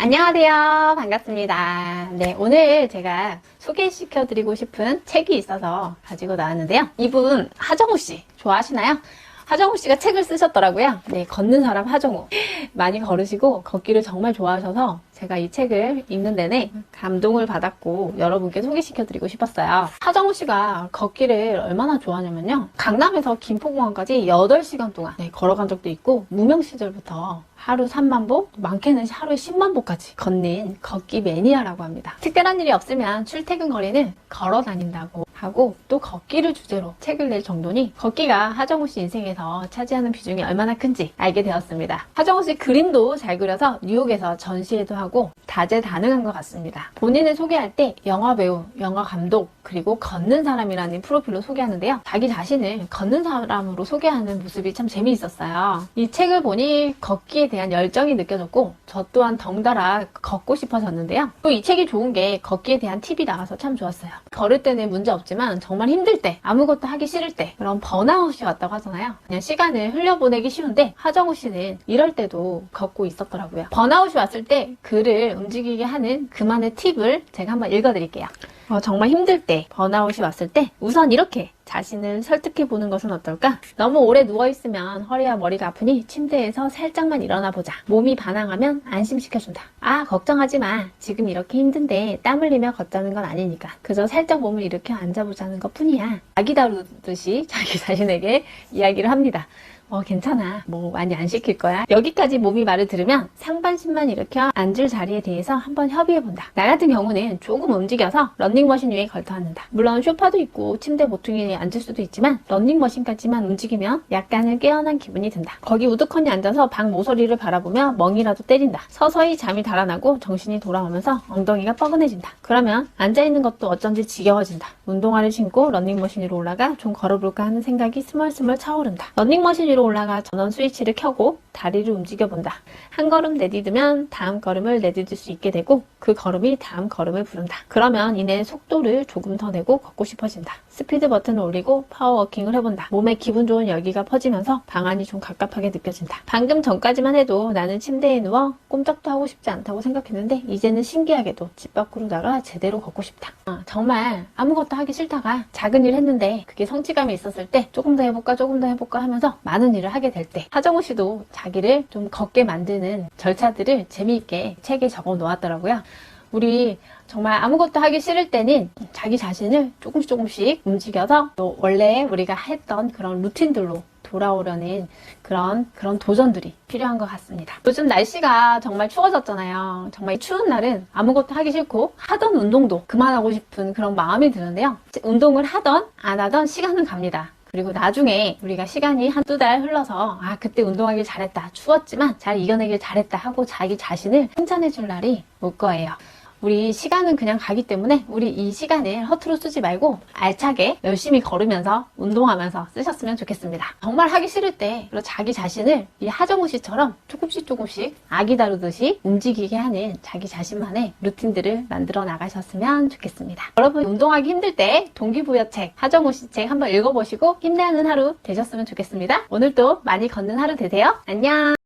안녕하세요. 반갑습니다. 네, 오늘 제가 소개시켜드리고 싶은 책이 있어서 가지고 나왔는데요. 이분 하정우 씨 좋아하시나요? 하정우 씨가 책을 쓰셨더라고요. 네, 걷는 사람 하정우. 많이 걸으시고 걷기를 정말 좋아하셔서 제가 이 책을 읽는 내내 감동을 받았고 여러분께 소개시켜드리고 싶었어요. 하정우 씨가 걷기를 얼마나 좋아하냐면요. 강남에서 김포공항까지 8시간 동안 네, 걸어간 적도 있고 무명 시절부터 하루 3만 보, 많게는 하루에 10만 보까지 걷는 걷기 매니아라고 합니다. 특별한 일이 없으면 출퇴근 거리는 걸어 다닌다고 하고 또 걷기를 주제로 책을 낼 정도니 걷기가 하정우 씨 인생에서 차지하는 비중이 얼마나 큰지 알게 되었습니다. 하정우 씨 그림도 잘 그려서 뉴욕에서 전시회도 하고 다재다능한 것 같습니다. 본인을 소개할 때 영화 배우, 영화 감독, 그리고 걷는 사람이라는 프로필로 소개하는데요. 자기 자신을 걷는 사람으로 소개하는 모습이 참 재미있었어요. 이 책을 보니 걷기에 대한 열정이 느껴졌고 저 또한 덩달아 걷고 싶어졌는데요. 또 이 책이 좋은 게 걷기에 대한 팁이 나와서 참 좋았어요. 걸을 때는 문제 없지만 정말 힘들 때 아무것도 하기 싫을 때 그런 번아웃이 왔다고 하잖아요. 그냥 시간을 흘려보내기 쉬운데 하정우 씨는 이럴 때도 걷고 있었더라고요. 번아웃이 왔을 때 그를 움직이게 하는 그만의 팁을 제가 한번 읽어드릴게요. 어, 정말 힘들 때, 번아웃이 왔을 때, 우선 이렇게 자신을 설득해 보는 것은 어떨까? 너무 오래 누워있으면 허리와 머리가 아프니 침대에서 살짝만 일어나 보자. 몸이 반항하면 안심시켜준다. 아, 걱정하지 마. 지금 이렇게 힘든데 땀 흘리며 걷자는 건 아니니까. 그저 살짝 몸을 일으켜 앉아보자는 것 뿐이야. 아기 다루듯이 자기 자신에게 이야기를 합니다. 어, 괜찮아. 뭐, 많이 안 시킬 거야. 여기까지 몸이 말을 들으면 상반신만 일으켜 앉을 자리에 대해서 한번 협의해 본다. 나 같은 경우는 조금 움직여서 런닝머신 위에 걸터 앉는다. 물론 쇼파도 있고 침대 모퉁이에 앉을 수도 있지만 런닝머신까지만 움직이면 약간은 깨어난 기분이 든다. 거기 우두커니 앉아서 방 모서리를 바라보며 멍이라도 때린다. 서서히 잠이 달아나고 정신이 돌아오면서 엉덩이가 뻐근해진다. 그러면 앉아있는 것도 어쩐지 지겨워진다. 운동화를 신고 런닝머신 위로 올라가 좀 걸어볼까 하는 생각이 스멀스멀 차오른다. 런닝머신 위로 올라가 전원 스위치를 켜고 다리를 움직여 본다. 한 걸음 내디디면 다음 걸음을 내디딜 수 있게 되고 그 걸음이 다음 걸음을 부른다. 그러면 이내 속도를 조금 더 내고 걷고 싶어진다. 스피드 버튼을 올리고 파워워킹을 해본다. 몸에 기분 좋은 열기가 퍼지면서 방안이 좀 갑갑하게 느껴진다. 방금 전까지만 해도 나는 침대에 누워 꼼짝도 하고 싶지 않다고 생각했는데 이제는 신기하게도 집 밖으로 나가 제대로 걷고 싶다. 아, 정말 아무것도 하기 싫다가 작은 일 했는데 그게 성취감이 있었을 때 조금 더 해볼까 조금 더 해볼까 하면서 많은 일을 하게 될 때 하정우 씨도 자기를 좀 걷게 만드는 절차들을 재미있게 책에 적어 놓았더라고요. 우리 정말 아무것도 하기 싫을 때는 자기 자신을 조금씩 조금씩 움직여서 또 원래 우리가 했던 그런 루틴들로 돌아오려는 그런 그런 도전들이 필요한 것 같습니다. 요즘 날씨가 정말 추워졌잖아요. 정말 이 추운 날은 아무것도 하기 싫고 하던 운동도 그만하고 싶은 그런 마음이 드는데요. 운동을 하던 안 하던 시간은 갑니다. 그리고 나중에 우리가 시간이 한두 달 흘러서 아 그때 운동하길 잘했다 추웠지만 잘 이겨내길 잘했다 하고 자기 자신을 칭찬해 줄 날이 올 거예요. 우리 시간은 그냥 가기 때문에 우리 이 시간을 허투루 쓰지 말고 알차게 열심히 걸으면서 운동하면서 쓰셨으면 좋겠습니다. 정말 하기 싫을 때 자기 자신을 이 하정우 씨처럼 조금씩 조금씩 아기 다루듯이 움직이게 하는 자기 자신만의 루틴들을 만들어 나가셨으면 좋겠습니다. 여러분 운동하기 힘들 때 동기부여 책 하정우 씨 책 한번 읽어보시고 힘내는 하루 되셨으면 좋겠습니다. 오늘도 많이 걷는 하루 되세요. 안녕.